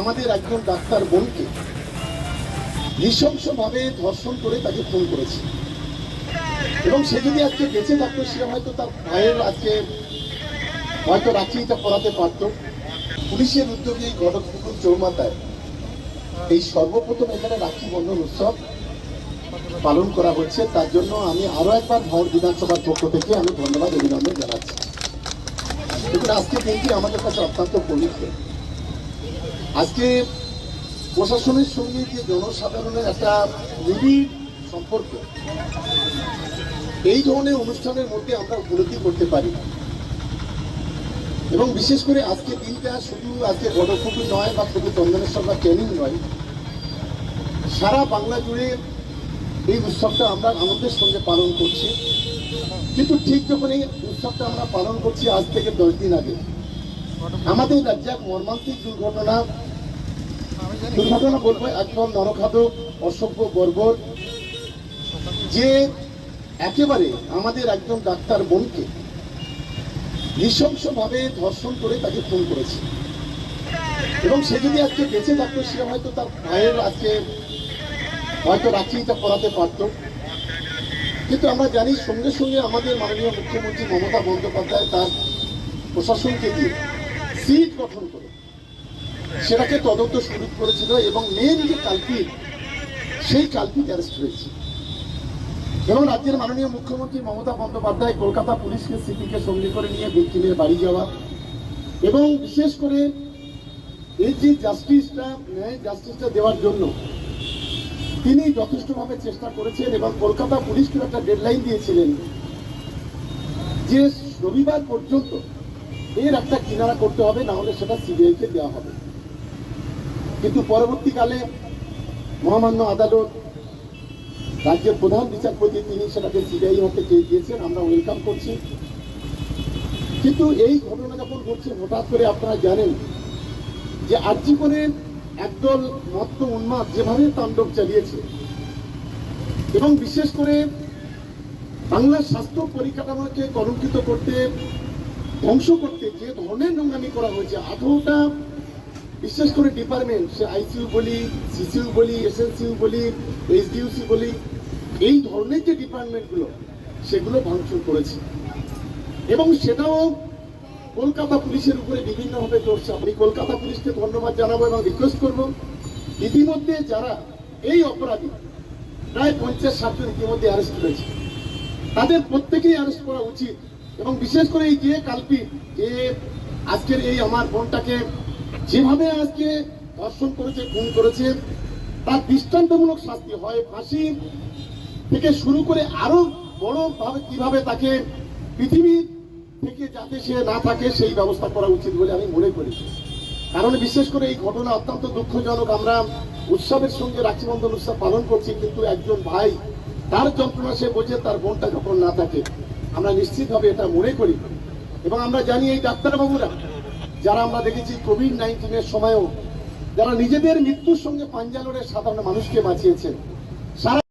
আমাদের একজন ডাক্তার বোনকে নৃশংসভাবে ধর্ষণ করে তাকে খুন করেছে। এবং সে যদি আজকে বেঁচে থাকতো, সে হয়তো তার ভাইয়ের আজকে হয়তো রাখিটা পড়াতে পারত। পুলিশের উদ্যোগে এই গণপুকুর চৌমাতায় এই সর্বপ্রথম এখানে রাখি বন্ধন উৎসব পালন করা হচ্ছে। তার জন্য আমি আরও একবার ভারত বিধানসভার পক্ষ থেকে আমি ধন্যবাদ, অভিনন্দন জানাচ্ছি। দেখুন, আজকে দিনটি আমাদের কাছে অত্যন্ত পবিত্র। আজকে প্রশাসনের সঙ্গে যে জনসাধারণের একটা নিবিড় সম্পর্ক, এই ধরনের অনুষ্ঠানের মধ্যে আমরা উপলব্ধি করতে পারি। এবং বিশেষ করে আজকে দিনটা শুধু আজকে গণপুকুর নয় বা শুধু চন্দনেশ্বর বা ট্রেনিং নয়, সারা বাংলা জুড়ে এই উৎসবটা আমরা আনন্দের সঙ্গে পালন করছি। কিন্তু ঠিক যখন এই উৎসবটা আমরা পালন করছি, আজ থেকে দশ দিন আগে আমাদের রাজ্যে এক মর্মান্তিক দুর্ঘটনা দুর্ঘটনা বলব, একদম নরখাদক অসভ্য বর্বর যে একেবারে আমাদের একজন ডাক্তার বোনকে নৃশংসভাবে ধর্ষণ করে তাকে খুন করেছে। এবং সে যদি আজকে বেঁচে থাকতো, সে হয়তো তার ভাইয়ের আজকে হয়তো রাখিটা করাতে পারত। কিন্তু আমরা জানি সঙ্গে সঙ্গে আমাদের মাননীয় মুখ্যমন্ত্রী মমতা বন্দ্যোপাধ্যায় তার প্রশাসনকে দিয়ে সিট গঠন করে। সেটাকে তদন্ত শুরু করেছিল এবং মেন যে কালপিট সেই কালপিট অ্যারেস্ট হয়েছে। এবং রাজ্যের মাননীয় মুখ্যমন্ত্রী মমতা বন্দ্যোপাধ্যায় কলকাতা পুলিশকে সিপিকে সঙ্গে করে নিয়ে ভিক্টিমের বাড়ি যাওয়া এবং বিশেষ করে এই যে জাস্টিসটা ন্যায় জাস্টিসটা দেওয়ার জন্য তিনি যথেষ্টভাবে চেষ্টা করেছেন এবং কলকাতা পুলিশকে একটা ডেডলাইন দিয়েছিলেন যে রবিবার পর্যন্ত এর একটা কিনারা করতে হবে না হলে সেটা সিবিআইকে দেওয়া হবে। কিন্তু পরবর্তীকালে মহামান্য আদালত রাজ্যের প্রধান বিচারপতি তিনি সেটাকে সিবিআই হাতে চেয়ে দিয়েছেন, আমরা ওয়েলকাম করছি। কিন্তু এই ঘটনা যখন ঘটছে, হঠাৎ করে আপনারা জানেন যে আর্জি করে একদল মত্ত উন্মাদ যেভাবে তাণ্ডব চালিয়েছে, এবং বিশেষ করে বাংলার স্বাস্থ্য পরিকাঠামোকে কলঙ্কিত করতে ধ্বংস করতে যে ধরনের নোংরামি করা হয়েছে, আঠারোটা বিশেষ করে ডিপার্টমেন্ট সে আইসিইউ বলি সিসিউ বলি এসএনসিউ বলি এইচডিউসি বলি, এই ধরনের যে ডিপার্টমেন্টগুলো সেগুলো ভাঙচুর করেছে। এবং সেটাও কলকাতা পুলিশের উপরে বিভিন্নভাবে চলছে আমি কলকাতা পুলিশকে ধন্যবাদ জানাব এবং রিকোয়েস্ট করব, ইতিমধ্যে যারা এই অপরাধী, প্রায় পঞ্চাশ ষাটজন ইতিমধ্যে অ্যারেস্ট হয়েছে তাদের প্রত্যেকেই অ্যারেস্ট করা উচিত। এবং বিশেষ করে এই যে কালপি যে আজকের এই আমার বোনটাকে যেভাবে আজকে ধর্ষণ করেছে, খুন করেছে, তার দৃষ্টান্তমূলক শাস্তি হয় ফাঁসি থেকে শুরু করে আরও বড় ভাবে কীভাবে তাকে পৃথিবী থেকে যাতে সে না থাকে, সেই ব্যবস্থা করা উচিত বলে আমি মনে করি। কারণ বিশেষ করে এই ঘটনা অত্যন্ত দুঃখজনক। আমরা উৎসবের সঙ্গে রাখিবন্ধন উৎসব পালন করছি, কিন্তু একজন ভাই তার যন্ত্রণা সে বোঝে, তার বোনটা যখন না থাকে। আমরা নিশ্চিতভাবে এটা মনে করি। এবং আমরা জানি এই ডাক্তারবাবুরা, যারা আমরা দেখেছি কোভিড নাইন্টিনের সময়ও, যারা নিজেদের মৃত্যুর সঙ্গে পাঞ্জালোরের সাধারণ মানুষকে বাঁচিয়েছেন, সারা